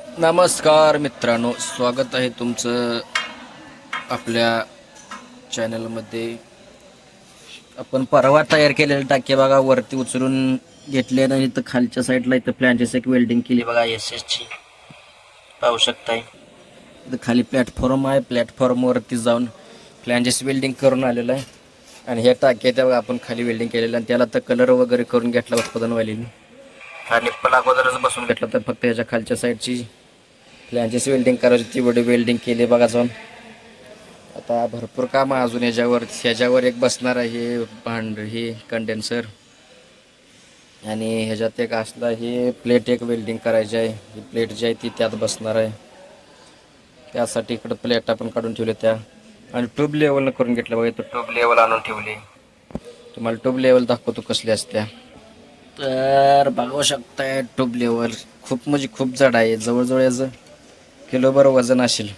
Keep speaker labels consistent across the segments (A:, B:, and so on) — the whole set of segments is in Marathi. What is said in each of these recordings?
A: नमस्कार मित्रांनो स्वागत आहे तुमचं आपल्या चॅनलमध्ये. आपण परवा तयार केलेले टाके बघा वरती उचलून घेतले आणि इथं खालच्या साईडला इथं प्लॅनचेस एक वेल्डिंग केली बघा एस एसची पाहू शकताय. इथं खाली प्लॅटफॉर्म आहे प्लॅटफॉर्मवरती जाऊन प्लॅनचेस वेल्डिंग करून आलेलं आहे. आणि हे टाके त्या बघा आपण खाली वेल्डिंग केलेलं आणि त्याला तर कलर वगैरे करून घेतला उत्पादन वाहिलेली हा पण अगोदरच बसून घेतलं तर फक्त ह्याच्या खालच्या साईडची प्लॅनचीच वेल्डिंग करायची ती वडी वेल्डिंग केली बघा जाऊन. आता भरपूर काम आहे अजून ह्याच्यावर ह्याच्यावर एक बसणार आहे भांड हे कंडेन्सर आणि ह्याच्यात एक असला हे प्लेट एक वेल्डिंग करायची आहे. ही प्लेट जी आहे ती त्यात बसणार आहे. त्यासाठी इकडं प्लेट आपण काढून ठेवले त्या. आणि ट्यूब लेवलनं करून घेतलं बघा इथं ट्यूब लेवल आणून ठेवली. तुम्हाला ट्यूब लेवल दाखवतो कसली असत्या. तर बघू शकताय ट्यूब लेवल खूप म्हणजे खूप झाड आहे. जवळजवळ याचं किलोभर वजन असेल.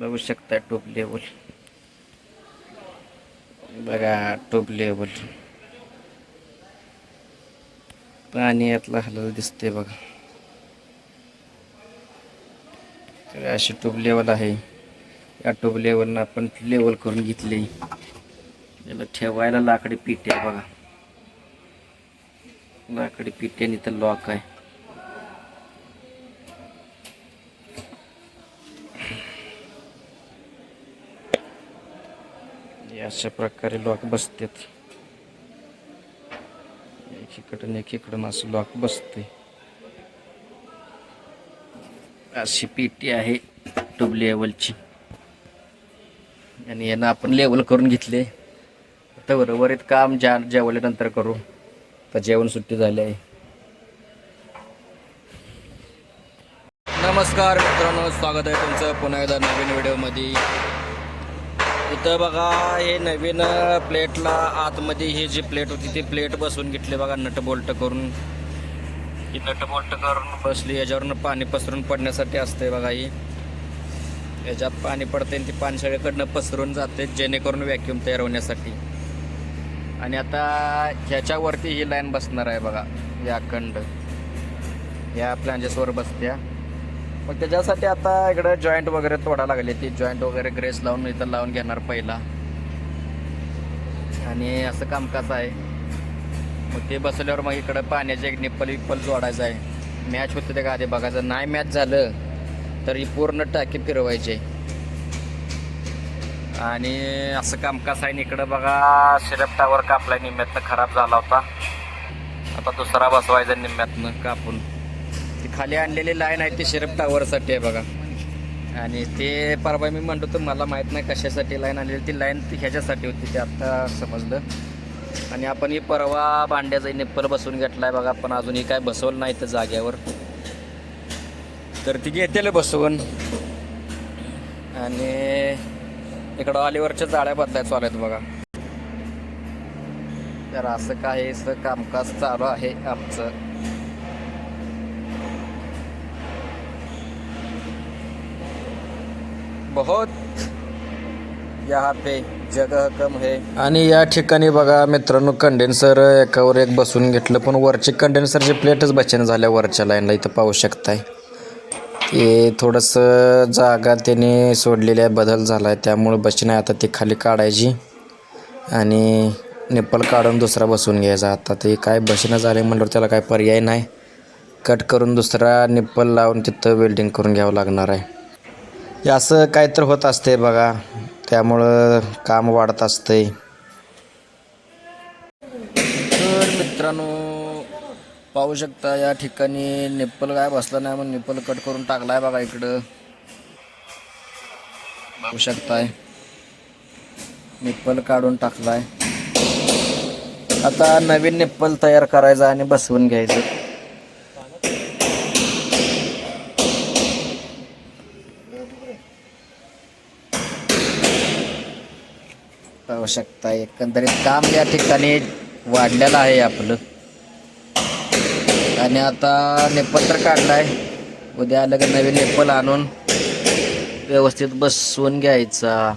A: बघू शकताय ट्यूब लेवल बघा ट्यूब लेवल पाणी यातलं हलत दिसते बघा. तर अशी ट्यूब लेवल आहे. या ट्यूब लेवलनं आपण लेवल करून घेतली. याला ठेवायला लाकडी पिट्या बघा. लाकडी पिट्याने आणि तर लॉक आहे. अशा प्रकारे लॉक बसतात. एकीकडून एकीकडून असं लॉक बसते अशी पेटी आहे ट्यूब लेवलची आणि यांना आपण लेवल करून घेतले. तर उर्वरित काम ज्या जेवल्यानंतर करू. तर जेवण सुट्टी झाली आहे. नमस्कार मित्रांनो स्वागत आहे तुमचं पुन्हा एकदा नवीन व्हिडिओमध्ये. इथं बघा हे नवीन प्लेटला आतमध्ये ही जी प्लेट होती ती प्लेट बसवून घेतली बघा नट बोल्ट करून. ही नट बोल्ट करून बसली याच्यावरून पाणी पसरून पडण्यासाठी असते बघा ही. याच्यात पाणी पडते आणि ती पाणी सगळीकडनं पसरून जाते जेणेकरून व्हॅक्यूम तयार होण्यासाठी. आणि आता ह्याच्यावरती ही लाईन बसणार आहे बघा या अखंड या प्लॅन्जेसवर बसत्या. मग त्याच्यासाठी आता इकडं जॉईंट वगैरे तोडा लागले. ती जॉईंट वगैरे ग्रेस लावून इथं लावून घेणार पहिला. आणि असं कामकाज आहे. मग ते बसल्यावर मग इकडं पाण्याचे एक निप्पल विप्पल जोडायचं आहे. मॅच होते ते का आधी बघायचं. नाही मॅच झालं तर ही पूर्ण टाकी फिरवायची. आणि असं कामकाज आहे इकडं बघा सिरप टावर कापला निम्म्यातनं खराब झाला होता. आता दुसरा बसवायचा निम्म्यातनं कापून. ती खाली आणलेली लाईन आहे ती सिरप टावरसाठी आहे बघा. आणि ते परवा मी म्हणतो तर मला माहीत नाही कशासाठी लाईन आणलेली. ती लाईन ती ह्याच्यासाठी होती ते आत्ता समजलं. आणि आपण ही परवा भांड्याचा निप्पल बसवून घेतलाय बघा. पण अजूनही काय बसवलं नाही तर जाग्यावर. तर ती घेतेल बसवून. आणि इकडं ऑलिव्हरच्या जाळ्या बदलायचं चालू आहेत बघा. तर असं काही असं कामकाज चालू आहे आमचं. बहुत यहाँ पे जगह कम है. आणि या ठिकाणी बघा मित्रांनो कंडेन्सर एकावर एक बसून घेतलं पण वरची कंडेन्सरची प्लेटच बचन झाल्या वरच्या लाईनला इथं पाहू शकताय. ते थोडंसं जागा त्याने सोडलेली आहे बदल झाला आहे त्यामुळे बचन आता ती खाली काढायची आणि निप्पल काढून दुसरा बसवून घ्यायचा. आता ते काय बसणं झाले म्हणल्यावर त्याला काय पर्याय नाही. कट करून दुसरा निप्पल लावून तिथं वेल्डिंग करून घ्यावं लागणार आहे. असं काय तर होत असते बघा. त्यामुळं काम वाढत असतंय. तर मित्रांनो पाहू शकता या ठिकाणी निप्पल काय बसला नाही म्हणून निप्पल कट करून टाकलाय बघा इकडं. पाहू शकताय. निप्पल काढून टाकलाय. आता नवीन निप्पल तयार करायचा आणि बसवून घ्यायचं. पाहू शकता एकंदरीत काम या ठिकाणी वाढलेलं आहे आपलं. आणि आता नेपल तर काढलाय. उद्या आलं का नवीन नेपल आणून व्यवस्थित बसवून घ्यायचा.